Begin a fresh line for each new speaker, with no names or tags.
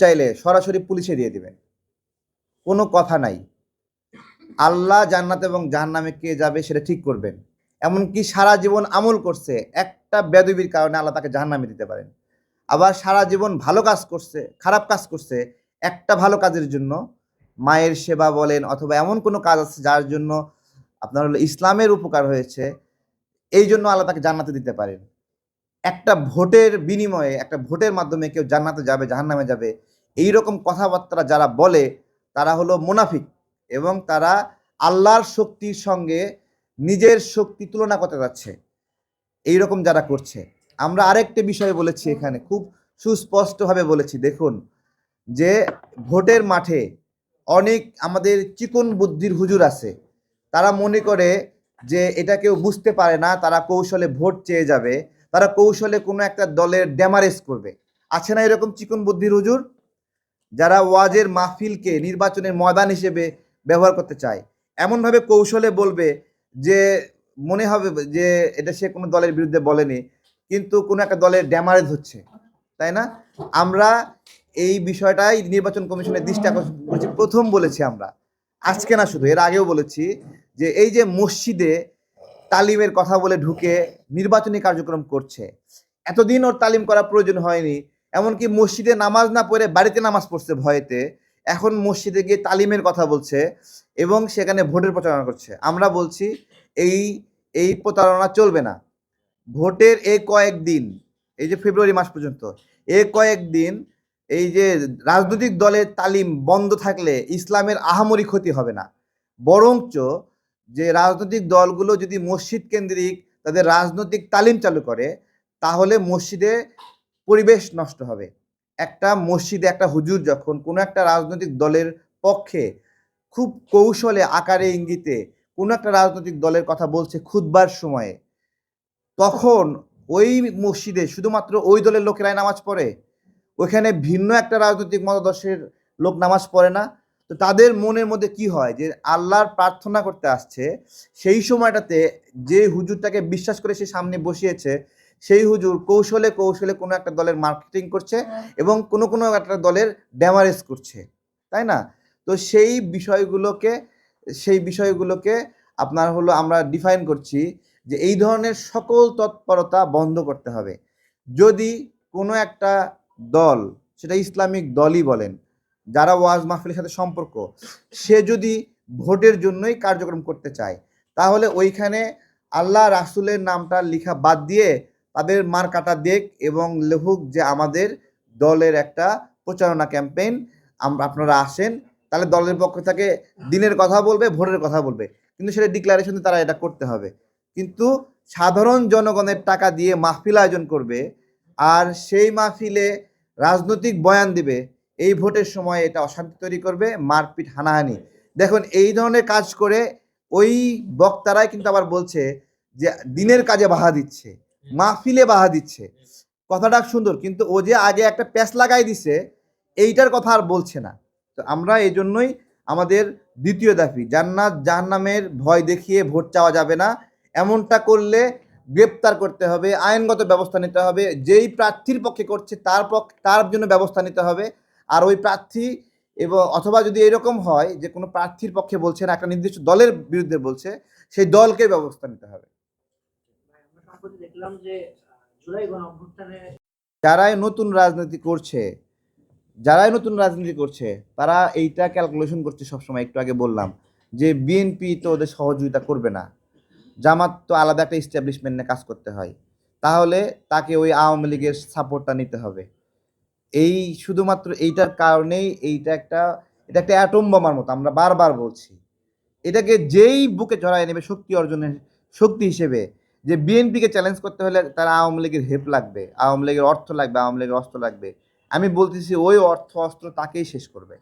চাইলে সরাসরি পুলিশে দিয়ে দিবে কোনো কথা নাই। আল্লাহ জান্নাত এবং জাহান্নামে কে যাবে সেটা ঠিক করবেন। এমনকি সারা জীবন আমল করছে, একটা বেদবির কারণে আল্লাহ তাকে জাহান্নামে দিতে পারেন। আবার সারা জীবন ভালো কাজ করছে, খারাপ কাজ করছে, একটা ভালো কাজের জন্য মায়ের সেবা বলেন অথবা এমন কোনো কাজ আছে যার জন্য আপনার হলো ইসলামের উপকার হয়েছে, এই জন্য আল্লাহ তাকে জান্নাতে দিতে পারেন। একটা ভোটের বিনিময়ে, একটা ভোটের মাধ্যমে কেউ জান্নাতে যাবে, জাহান্নামে যাবে এই রকম কথাবার্তা যারা বলে, তারা হলো মুনাফিক এবং তারা আল্লাহর শক্তির সঙ্গে নিজের শক্তি তুলনা করতে যাচ্ছে। এই রকম যারা করছে। আমরা আরেকটি বিষয় বলেছি এখানে, খুব সুস্পষ্টভাবে বলেছি, দেখুন, যে ভোটের মাঠে অনেক আমাদের চিকন বুদ্ধির হুজুর আছে, তারা মনে করে যে এটা কেউ বুঝতে পারে না, তারা কৌশলে ভোট চেয়ে যাবে। তারা কৌশলে কোনো একটা দলের ড্যামারেজ করবে। আছে না এরকম চিকন বুদ্ধির হুজুর? যারা ওয়াজের মাহফিলকে নির্বাচনের ময়দান হিসেবে ব্যবহার করতে চায়। এমনভাবে কৌশলে বলবে যে, মনে হবে যে, এটা সে কোনো দলের বিরুদ্ধে বলেনি, কিন্তু কোনো একটা দলের ড্যামারেজ হচ্ছে। তাই না? আমরা এই বিষয়টাই নির্বাচন কমিশনের দৃষ্টি আকর্ষণ করেছি। প্রথম বলেছি আমরা। আজকে না শুধু, এর আগেও বলেছি যে, এই যে মসজিদে তালিমের কথা বলে ঢুকে নির্বাচনী কার্যক্রম করছে। এতদিন ওর তালিম করা প্রয়োজন হয়নি, এমনকি মসজিদে নামাজ না পড়ে বাড়িতে নামাজ পড়ছে ভয়েতে, এখন মসজিদে গিয়ে তালিমের কথা বলছে এবং সেখানে ভোটের প্রচারণা করছে। আমরা বলছি, এই এই প্রতারণা চলবে না। ভোটের এই কয়েকদিন এই যে ফেব্রুয়ারি মাস পর্যন্ত এই কয়েকদিন এই যে রাজনৈতিক দলের তালিম বন্ধ থাকলে ইসলামের আহামরি ক্ষতি হবে না। বরঞ্চ যে রাজনৈতিক দলগুলো যদি মসজিদ কেন্দ্রিক তাদের রাজনৈতিক তালিম চালু করে, তাহলে মসজিদে পরিবেশ নষ্ট হবে। একটা মসজিদে একটা হুজুর যখন কোনো একটা রাজনৈতিক দলের পক্ষে খুব কৌশলে, আকারে, ইঙ্গিতে কোনো একটা রাজনৈতিক দলের কথা বলছে খুদবার সময়ে, তখন ওই মসজিদে শুধুমাত্র ওই দলের লোকেরাই নামাজ পড়ে। ওইখানে ভিন্ন একটা রাজনৈতিক মতাদর্শের লোক নামাজ পড়ে না। তো তাদের মনের মধ্যে কি হয়? যে আল্লাহর প্রার্থনা করতে আসছে সেই সময়টাতে যে হুজুরটাকে বিশ্বাস করে সে সামনে বসিয়েছে সেই হুজুর কৌশলে কৌশলে কোনো একটা দলের মার্কেটিং করছে এবং কোনো কোনো একটা দলের ড্যামারেজ করছে তাই না? তো সেই বিষয়গুলোকে সেই বিষয়গুলোকে আপনার হলো আমরা ডিফাইন করছি যে এই ধরনের সকল তৎপরতা বন্ধ করতে হবে। যদি কোনো একটা দল সেটা ইসলামিক দলই বলেন যারা ওয়াজ মাহফিলের সাথে সম্পর্ক, সে যদি ভোটের জন্যই কার্যক্রম করতে চায়, তাহলে ওইখানে আল্লাহ রাসুলের নামটা লেখা বাদ দিয়ে তাদের মার কাটা দেখ এবং লেহুক যে আমাদের দলের একটা প্রচারণা ক্যাম্পেইন আপনারা আসেন, তাহলে দলের পক্ষ থেকে দিনের কথা বলবে, ভোটের কথা বলবে। কিন্তু সেটা ডিক্লারেশন তারা এটা করতে হবে। কিন্তু সাধারণ জনগণের টাকা দিয়ে মাহফিল আয়োজন করবে আর সেই মাহফিলে রাজনৈতিক বয়ান দিবে এই ভোটের সময় এটা অশান্তি তৈরি করবে মারপিট হানাহানি। দেখুন, এই ধরনের কাজ করে ওই বক্তারাই কিন্তু আবার বলছে যে, দিনের কাজে বাহা দিচ্ছে, মাহফিলে বাহা দিচ্ছে। কথাটা সুন্দর, কিন্তু ও যে আগে একটা প্যাচ লাগাই দিছে, এইটার কথা আর বলছে না। তো আমরা এই জন্যই আমাদের দ্বিতীয় দাবি, জান্নাত জাহান্নামের ভয় দেখিয়ে ভোট চাওয়া যাবে না। এমনটা করলে গ্রেপ্তার করতে হবে, আইনগত ব্যবস্থা নিতে হবে, যেই প্রার্থীর পক্ষে করছে তার পক্ষ তার জন্য ব্যবস্থা নিতে হবে। আর ওই প্রার্থী এবং অথবা যদি এরকম হয় যে কোনো প্রার্থীর পক্ষে বলছে না, একটা নির্দিষ্ট দলের বিরুদ্ধে বলছে, সেই দলকে ব্যবস্থা নিতে হবে। যারাই নতুন রাজনীতি করছে, যারাই নতুন রাজনীতি করছে, তারা এইটা ক্যালকুলেশন করছে সবসময়। একটু আগে বললাম যে বিএনপি তো ওদের সহযোগিতা করবে না। জামাত তো আলাদা একটা ইস্টাবলিশমেন্ট নিয়ে কাজ করতে হয়। তাহলে তাকে ওই আওয়ামী লীগের সাপোর্টটা নিতে হবে। এই শুধুমাত্র এইটার কারণেই এইটা একটা, এটা একটা অ্যাটম বোমার মতো, আমরা বারবার বলছি। এটাকে যেই বুকে জড়ায় নেবে শক্তি অর্জনের শক্তি হিসেবে, যে বিএনপিকে চ্যালেঞ্জ করতে হলে তারা আওয়ামী লীগের হেল্প লাগবে, আওয়ামী লীগের অর্থ লাগবে, আওয়ামী লীগের অস্ত্র লাগবে। আমি বলতেছি ওই অর্থ অস্ত্র তাকেই শেষ করবে।